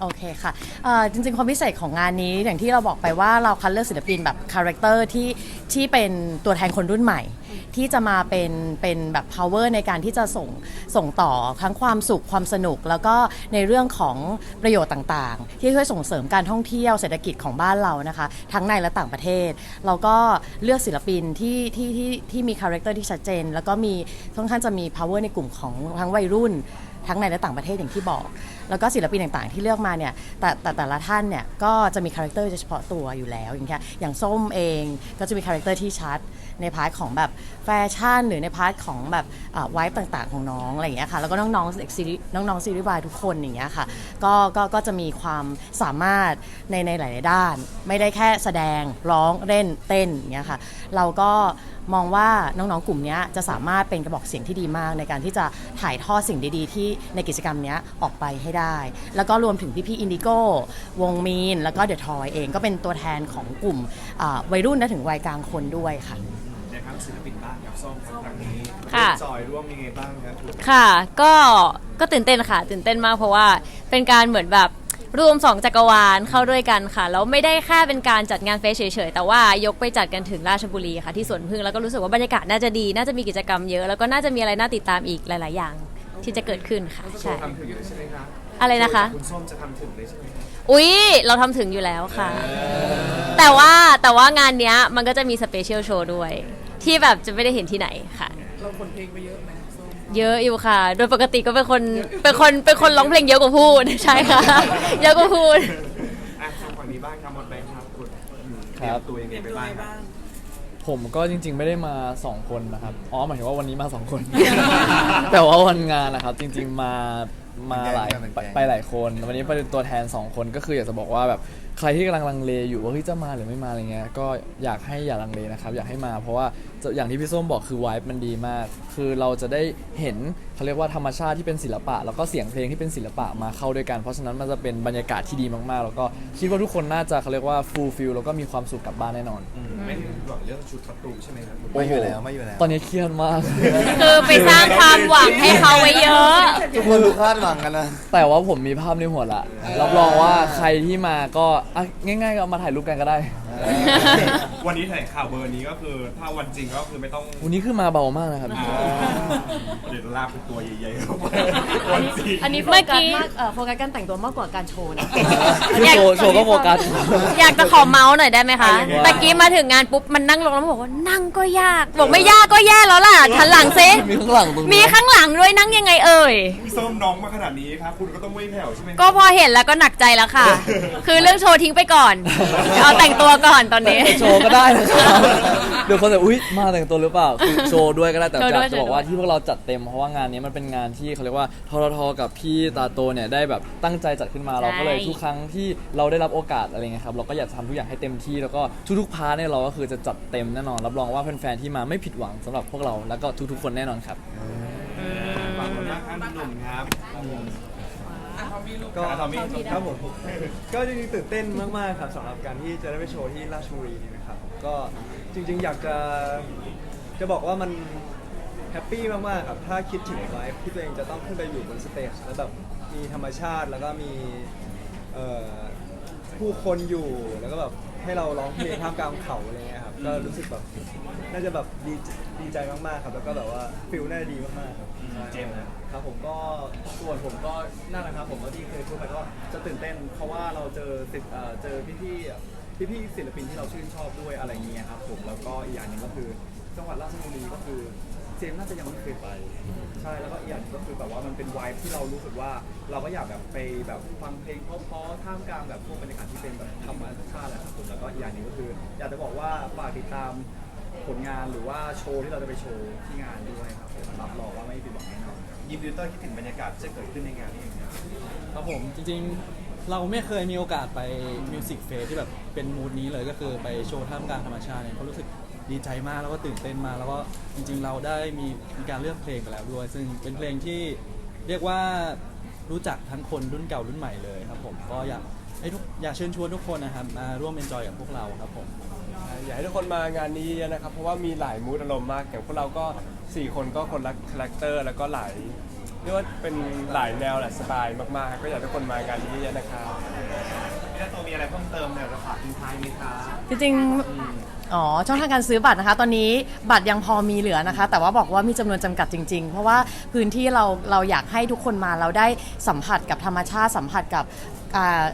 โอเคค่ะเอ่อจริงๆ ความพิเศษของงานนี้อย่างที่เราบอกไปว่าเราคัดเลือกศิลปินแบบคาแรคเตอร์ที่ที่เป็นตัวแทนคนรุ่นใหม่ ที่จะมาเป็นเป็นแบบ power ในการที่จะส่งส่งต่อทั้งความสุขความสนุก แล้วก็ในเรื่องของประโยชน์ต่างๆ ที่ช่วยส่งเสริมการท่องเที่ยวเศรษฐกิจของบ้านเรานะคะ ทั้งในและต่างประเทศ เราก็เลือกศิลปินที่ที่ที่ที่มีคาแรคเตอร์ที่ชัดเจน แล้วก็มีค่อนข้างจะมี power ในกลุ่มของทั้งวัยรุ่น ทั้งในและต่างประเทศอย่างที่บอก แล้วก็ศิลปินต่างๆ ที่เลือกมาเนี่ยแต่แต่แต่ละท่านเนี่ยก็จะมีคาแรคเตอร์เฉพาะตัวอยู่แล้วอย่างเงี้ยอย่างส้มเองก็จะมีคาแรคเตอร์ที่ชัดในพาร์ทของแบบแฟชั่น หรือในพาร์ทของแบบวท์ต่างๆ ของน้องอะไรอย่างเงี้ยค่ะแล้วก็น้องๆเด็กซีรีส์น้องๆซีรีส์วายทุกคนอย่างเงี้ยค่ะก็ก็ก็จะมีความสามารถในในหลาย ๆ ด้าน ไม่ได้แค่แสดงร้องเล่นเต้นอย่างเงี้ยค่ะเราก็ มองว่าน้องๆกลุ่มเนี้ยจะสามารถเป็นกระบอกเสียงที่ดีมาก ในการที่จะถ่ายทอดสิ่งดีๆ ที่ในกิจกรรมเนี้ยออกไปให้ได้ แล้วก็รวมถึงพี่ๆอินดิโก้วงมีน แล้วก็เดอะทอยเองก็เป็นตัวแทนของกลุ่มอ่าวัยรุ่นและถึงวัยกลางคนด้วยค่ะนะครับศิลปินบ้างครับส้มครับครั้งนี้ค่ะจอยร่วมยังไงบ้างครับคุณค่ะ ก็ก็ตื่นเต้นค่ะ ตื่นเต้นมากเพราะว่าเป็นการเหมือนแบบ รวมสองจักรวาลเข้าด้วยกันค่ะ แล้วไม่ได้แค่เป็นการจัดงานเฟสเฉยๆ แต่ว่ายกไปจัดกันถึงราชบุรีค่ะ ที่สวนพึ่งแล้วก็รู้สึกว่าบรรยากาศน่าจะดี น่าจะมีกิจกรรมเยอะ แล้วก็น่าจะมีอะไรน่าติดตามอีกหลาย ๆ อย่าง ที่จะเกิดขึ้นค่ะใช่ทำถึงเลยใช่ไหมครับอะไรนะคะ คุณส้มจะทำถึงเลยใช่ไหมครับอุ๊ย เราทำถึงอยู่แล้วค่ะ แต่ว่าแต่ว่างานเนี้ยมันก็จะมีสเปเชียลโชว์ด้วย ที่แบบจะไม่ได้เห็นที่ไหนค่ะ เราคนเพลงไปเยอะไหมส้ม เยอะอยู่ค่ะ โดยปกติก็เป็นคนเป็นคนเป็นคนร้องเพลงเยอะกว่าพูดใช่ค่ะ เยอะกว่าพูด อะทางฝั่งนี้บ้างครับมดแบงค์ครับคุณอืมครับเตยมตัวยังเปไงลี่ยนไปตัวบ้างครับไงบ้างผมก็จริง ๆ ไม่ได้มา 2 คนนะครับ อ๋อหมายถึงว่าวันนี้มา 2 คน แต่ว่าวันงานนะครับ จริง ๆ มามาหลายเป็นไปแก๊งไปหลายคน วันนี้เป็นตัวแทน 2 คนก็คืออยากจะบอกว่าแบบ ใครที่กำลังลังเลอยู่ว่าเฮ้ยจะมาหรือไม่มาอะไรเงี้ยก็อยากให้อย่าลังเลนะครับอยากให้มาเพราะว่าจะอย่างที่พี่ส้มบอกคือวายมันดีมาก คือเราจะได้เห็นเขาเรียกว่าธรรมชาติที่เป็นศิลปะ แล้วก็เสียงเพลงที่เป็นศิลปะมาเข้าด้วยกัน เพราะฉะนั้นมันจะเป็นบรรยากาศที่ดีมากๆ แล้วก็คิดว่าทุกคนน่าจะเขาเรียกว่าฟูลฟิลแล้วก็มีความสุขกลับบ้านแน่นอนอ ไม่ถึงห่วงเรื่องชุดคอสตูมใช่ไหมครับคุณไม่อยู่แล้วไม่อยู่แล้วตอนนี้เครียดมาก คือไปสร้างความหวังให้เขาไว้เยอะ ทุกคนดูคาดหวังกันนะแต่ว่าผมมีภาพในหัวละ รับรองว่าใครที่มาก็อะง่ายๆก็เอามาถ่ายรูปกันก็ได้วันนี้แถลงข่าวเบอร์นี้ก็คือ ถ้าวันจริงก็คือไม่ต้องวันนี้คือมาเบามากนะครับ อ่าเดี๋ยวลากเป็นตัวใหญ่ๆเข้าไปวันจริง อันนี้โฟเมื่อกักี้สมากเอ่อโฟกัสการแต่งตัวมากกว่าการโชว์นะ คือโชว์โชว์ก็โฟกัส อยากจะขอเมาส์หน่อยได้ไหมคะอะไรอย่างเงี้ยตะกี้มาถึงงานปุ๊บมันนั่งลงแล้วมันบอกว่านั่งก็ยาก บอกไม่ยากก็แย่แล้วล่ะทันหลังซิมีข้างหลังตรงนี้มีข้างหลังด้วยนั่งยังไงเอ่ย พี่ส้มน้องมาขนาดนี้ครับ คุณก็ต้องไม่แผ่วใช่ไหมก็พอเห็นแล้วก็หนักใจแล้วค่ะ คือเรื่องโชว์ทิ้งไปก่อน เอาแต่งตัวก่อนตอนนี้ โชว์ก็ได้นะครับเดี๋ยวคนจะอุ๊ยมาแต่งตัวหรือเปล่าคือโชว์ด้วยก็ได้แต่โชว์ด้วย จะบอกว่าโชว์ด้วยที่พวกเราจัดเต็มเพราะว่างานนี้มันเป็นงานที่เขาเรียกว่าทรทกับพี่ตาโตเนี่ยได้แบบตั้งใจจัดขึ้นมาเราก็เลยทุกครั้งที่เราได้รับโอกาสอะไรเงี้ยครับเราก็อยากทำทุกอย่างให้เต็มที่แล้วก็ทุกๆพาร์ทเนี่ยเราก็คือจะจัดเต็มแน่นอนรับรองว่าแฟนๆที่มาไม่ผิดหวังสำหรับพวกเราแล้วก็ทุกๆ คนแน่นอนครับ ฝากคนหน้าข้างหนุ่มครับอะเขามีลูกก็อะทอมมี่ครับผมก็จริงๆตื่นเต้นมากๆครับสำหรับการที่จะได้ไปโชว์ที่ราชบุรีนี่นะครับ ก็จริงๆอยากจะจะบอกว่ามันแฮปปี้มากๆครับถ้าคิดถึงไว้ที่ตัวเองจะต้องขึ้นไปอยู่บนสเตจแล้วแบบมีธรรมชาติแล้วก็มีเอ่อผู้คนอยู่แล้วก็แบบ ให้เราร้องเพลงท่ามกลางเขาอะไรเงี้ยครับก็รู้สึกแบบน่าจะแบบดีดีใจมากๆครับ แล้วก็แบบว่าฟิลน่าจะดีมากๆครับ เจมส์นะ ครับผมก็ส่วนผมก็นั่นแหละครับ ผมก็ที่เคยพูดไปก็จะตื่นเต้น เพราะว่าเราเจอติดเอ่อเจอพี่พี่พี่พี่ๆศิลปินที่เราชื่นชอบด้วยอะไรเงี้ยครับผมแล้วก็อีกอย่างหนึ่งก็คือจังหวัดราชบุรีก็คือ เจมส์น่าจะยังไม่เคยไป ใช่แล้วก็อีกอย่างหนึ่งก็คือแบบว่ามันเป็นวายที่เรารู้สึกว่า เราก็อยากแบบไปแบบฟังเพลงเพราะๆท่ามกลางแบบพวกบรรยากาศที่เป็นแบบธรรมชาติแหละครับผมแล้วก็อีกอย่างหนึ่งก็คือ อยากจะบอกว่าฝากติดตามผลงานหรือว่าโชว์ที่เราจะไปโชว์ที่งานด้วยครับผมรับรองว่าไม่ผิดหวังแน่นอนยิมดิวเตอร์คิดถึงบรรยากาศที่จะเกิดขึ้นในงานนี้ยังไงครับครับผมจริงๆเราไม่เคยมีโอกาสไปมิวสิกเฟสที่แบบเป็นมูดนี้เลยก็คือไปโชว์ท่ามกลางธรรมชาติเนี่ยก็รู้สึก ดีใจมากแล้วก็ตื่นเต้นมากแล้วก็จริง ๆ เราได้มีมีการเลือกเพลงไปแล้วด้วย ซึ่งเป็นเพลงที่เรียกว่ารู้จักทั้งคนรุ่นเก่ารุ่นใหม่เลยครับผมก็อยากให้ทุกอยากเชิญชวนทุกคนนะครับมาร่วมเอนจอยกับพวกเราครับผม อยากให้ทุกคนมางานนี้เยอะนะครับ เพราะว่ามีหลายมูดอารมณ์มากอย่างพวกเราก็ 4 คนก็คนละคาแรคเตอร์แล้วก็หลายเรียกว่าเป็นหลายแนวหลายสไตล์มากๆ ก็อยากให้ทุกคนมางานนี้เยอะๆนะครับ พี่นาโตมีอะไรเพิ่มเติมเนี่ยจะฝากทิ้งท้ายไหมคะ จริงๆ อ๋อช่องทางการซื้อบัตรนะคะ ตอนนี้บัตรยังพอมีเหลือนะคะ แต่ว่าบอกว่ามีจำนวนจำกัดจริง ๆ เพราะว่าพื้นที่เราเราอยากให้ทุกคนมาเราได้สัมผัสกับธรรมชาติสัมผัสกับอ่า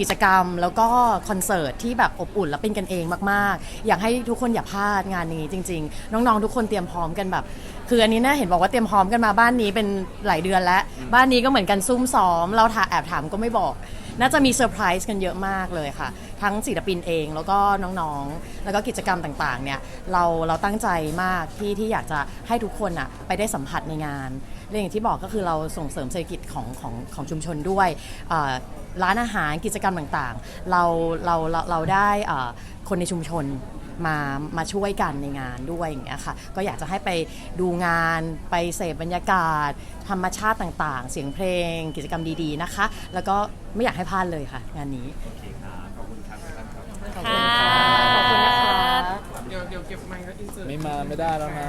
กิจกรรมแล้วก็คอนเสิร์ตที่แบบอบอุ่นและเป็นกันเองมากๆ อยากให้ทุกคนอย่าพลาดงานนี้จริง ๆ น้องๆ ทุกคนเตรียมพร้อมกันแบบ คืออันนี้น่าเห็นบอกว่าเตรียมพร้อมกันมาบ้านนี้เป็นหลายเดือนแล้ว บ้านนี้ก็เหมือนกันซุ่มซ้อม เราถาแอบถามก็ไม่บอก น่าจะมีเซอร์ไพรส์กันเยอะมากเลยค่ะ ทั้งศิลปินเองแล้วก็น้องๆ แล้วก็กิจกรรมต่างๆเนี่ยเราเราตั้งใจมากที่ที่อยากจะให้ทุกคนอะไปได้สัมผัสในงานและอย่างที่บอกก็คือเราส่งเสริมเศรษฐกิจของของของชุมชนด้วยอ่า ร้านอาหารกิจกรรมต่างๆ เราเราเราเราได้อ่าคนในชุมชนมามาช่วยกันในงานด้วยอย่างเงี้ยค่ะก็อยากจะให้ไปดูงานไปเสพบรรยากาศ ธรรมชาติต่างๆ เสียงเพลง กิจกรรมดีๆนะคะ แล้วก็ไม่อยากให้พลาดเลยค่ะ งานนี้โอเคครับขอบคุณครับพี่ตั้มครับค่ะขอบคุณนะคะเดี๋ยวเดี๋ยวเก็บไมค์แล้วอินเสิร์ตไม่มาไม่ได้แล้วนะ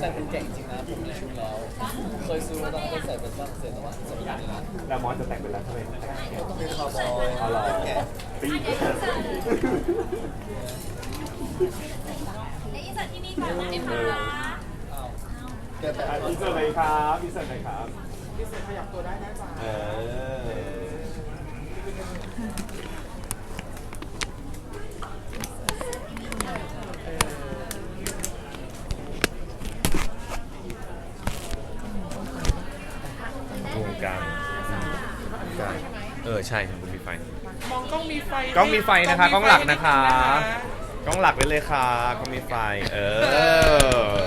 แต่เป็นเก่งจริงนะผมในชุดแล้ว เคยซื้อมาตอนนั้นใส่เป็นฝรั่งเศสแต่ว่าสมัยนี้นะ แล้วมอสจะแต่งเป็นอะไร ทำไมเป็นคาวบอยอ๋อเหรอปีอินเสิร์ตที่นี่ก่อนนะคะแกแต่อะอินเสิร์ตเลยครับอินเสิร์ตเลยครับอินเสิร์ตขยับตัวได้นะจ๊ะเออตรงกลางกลาง ออใช่มันมีไฟ มองกล้องมีไฟกล้องมีไฟนะคะกล้องหลักนะคะกกล้องหลักไว้เลยค่ะกล้องมีไฟ เออ